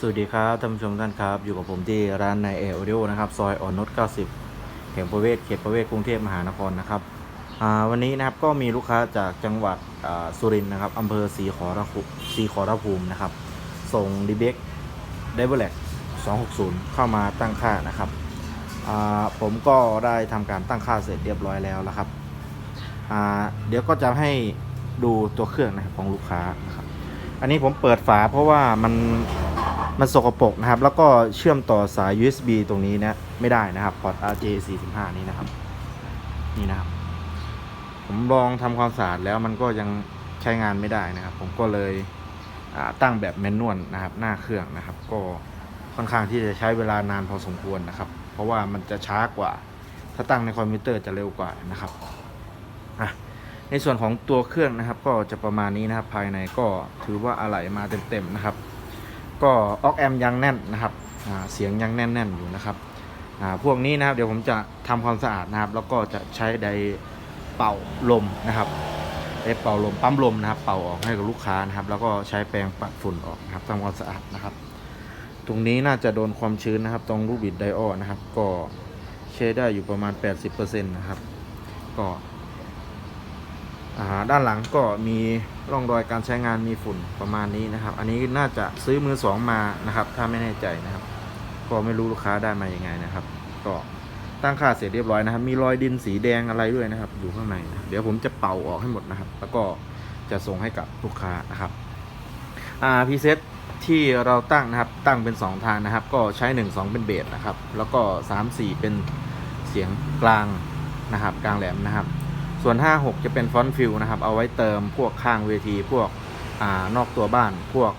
สวัสดีครับท่านผู้ชมท่านครับ อยู่กับผมที่ร้านในเอโอเดียนะครับ ซอยอ่อนนุช90 เขตประเวศเขตประเวศกรุงเทพมหานครนะครับวันนี้นะครับก็มีลูกค้าจากจังหวัดสุรินทร์นะครับอำเภอศรีขอรภูศรีขอรภูมินะครับ ส่งดีเบกเดเวลเลก260 เข้ามาตั้งค่านะครับผมก็ได้ทำการตั้งค่าเสร็จเรียบร้อยแล้วนะครับเดี๋ยวก็จะให้ดูตัวเครื่องนะครับของลูกค้านะครับ อันนี้ผมเปิดฝาเพราะว่ามัน มันสกปรกนะครับ แล้วก็เชื่อมต่อสาย USB ตรงนี้นะไม่ได้นะครับพอร์ต RJ45 นี้นะครับนี่นะครับ ผมลองทำความสะอาดแล้วมันก็ยังใช้งานไม่ได้นะครับ ผมก็เลยตั้งแบบแมนนวลนะครับ หน้าเครื่องนะครับ ก็ค่อนข้างที่จะใช้เวลานานพอสมควรนะครับ เพราะว่ามันจะช้ากว่า ถ้าตั้งในคอมพิวเตอร์จะเร็วกว่านะครับในส่วนของตัวเครื่องนะครับ ก็จะประมาณนี้นะครับ ภายในก็ถือว่าอะไหล่มาเต็มๆนะครับ ก็ออกแอมยังแน่นนะครับเสียงยังแน่นๆอยู่นะครับพวกนี้นะครับเดี๋ยวผมจะทำความสะอาดนะครับ แล้วก็จะใช้ไดเป่าลมนะครับไดเป่าลมปั๊มลมนะครับ เป่าออกให้กับลูกค้านะครับ แล้วก็ใช้แปรงปัดฝุ่นออกนะครับทำความสะอาดนะครับ ตรงนี้น่าจะโดนความชื้นนะครับ ตรงลูกบิดไดออนะครับ ก็ใช้ได้อยู่ประมาณ 80%นะครับ ก็ ด้านหลังก็มีร่องรอยการใช้งานมีฝุ่นประมาณนี้นะครับ อันนี้น่าจะซื้อมือสองมานะครับ ถ้าไม่แน่ใจนะครับ ก็ไม่รู้ลูกค้าได้มาอยังไงนะครับ ก็ตั้งค่าเสร็จเรียบร้อยนะครับ มีรอยดินสีแดงอะไรด้วยนะครับ อยู่ข้างในนะเดี๋ยวผมจะเป่าออกให้หมดนะครับ แล้วก็จะส่งให้กับลูกค้านะครับอ่าพีเซตที่เราตั้งนะครับตั้งเป็น 2 ทางนะครับ ก็ใช้ 1 2 เป็นเบสนะครับ แล้วก็ 3 4 เป็นเสียงกลางนะครับ กลางแหลมนะครับ ส่วน 56 จะเป็นฟอนต์ฟิลนะครับ เอาไว้เติมพวกข้างเวทีพวกอนอกตัวบ้านพวก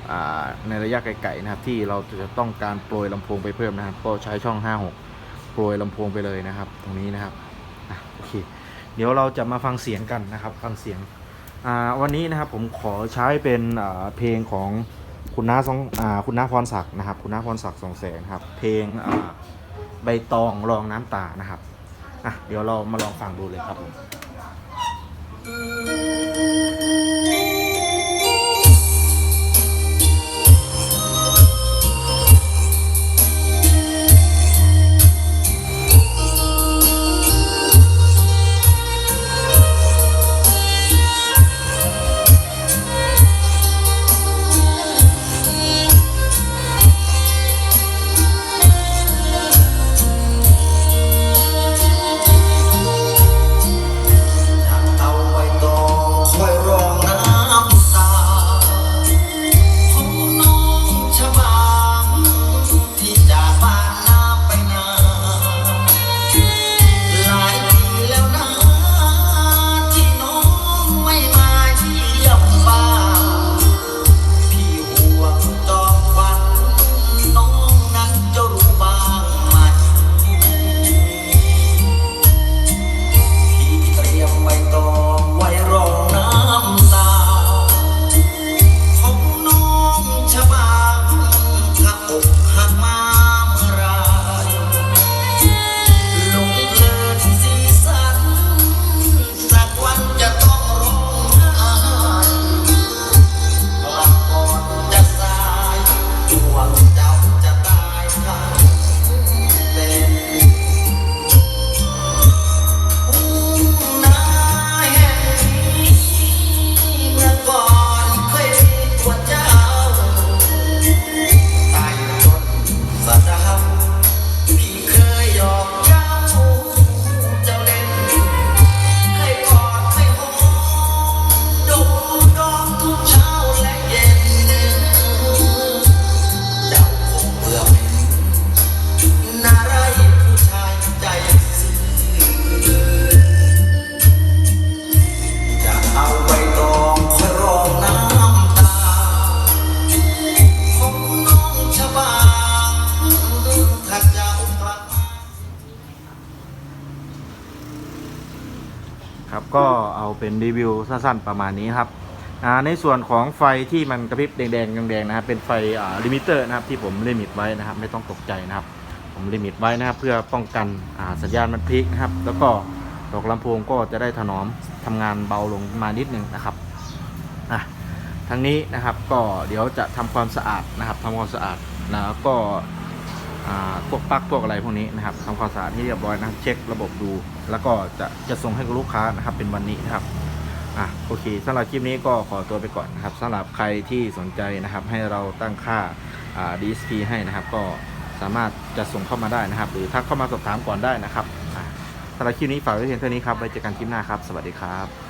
ในระยะไกลๆนะครับ ที่เราจะต้องการโปรยลำโพงไปเพิ่มนะครับ ก็ใช้ช่อง 56 โปรยลำโพงไปเลยนะครับ ตรงนี้นะครับอโอเค เดี๋ยวเราจะมาฟังเสียงกันนะครับ ฟังเสียงวันนี้นะครับผมขอใช้เป็นเพลงของคุณน้าสองอคุณน้าพรศักดิ์นะครับ คุณน้าพรศักดิ์สองแสนครับ เพลงใบตองรองน้ำตานะครับ อะเดี๋ยวเรามาลองฟังดูเลยครับผม ครับก็เอาเป็นรีวิวสั้นๆประมาณนี้ครับในส่วนของไฟที่มันกระพริบแดงๆแดงๆนะครับเป็นไฟลิมิเตอร์นะครับที่ผมลิมิตไว้นะครับไม่ต้องตกใจนะครับ ผมลิมิตไว้นะครับเพื่อป้องกันสัญญาณมันพลิกนะครับ แล้วก็ดอกลำโพงก็จะได้ถนอมทำงานเบาลงมานิดนึงนะครับอะทั้งนี้นะครับก็เดี๋ยวจะทำความสะอาดนะครับทำความสะอาดแล้วก็ พวกปลั๊กพวกอะไรพวกนี้นะครับทำความสะอาดให้เรียบร้อยนะเช็คระบบดู แล้วก็จะจะส่งให้กับลูกค้านะครับเป็นวันนี้นะครับอะโอเคสำหรับคลิปนี้ก็ขอตัวไปก่อนนะครับสำหรับใครที่สนใจนะครับให้เราตั้งค่าอ่า DSP ให้นะครับ ก็สามารถจะส่งเข้ามาได้นะครับ หรือทักเข้ามาสอบถามก่อนได้นะครับอะสำหรับคลิปนี้ฝากไว้เพียงเท่านี้ครับไว้เจอกันคลิปหน้าครับ สวัสดีครับ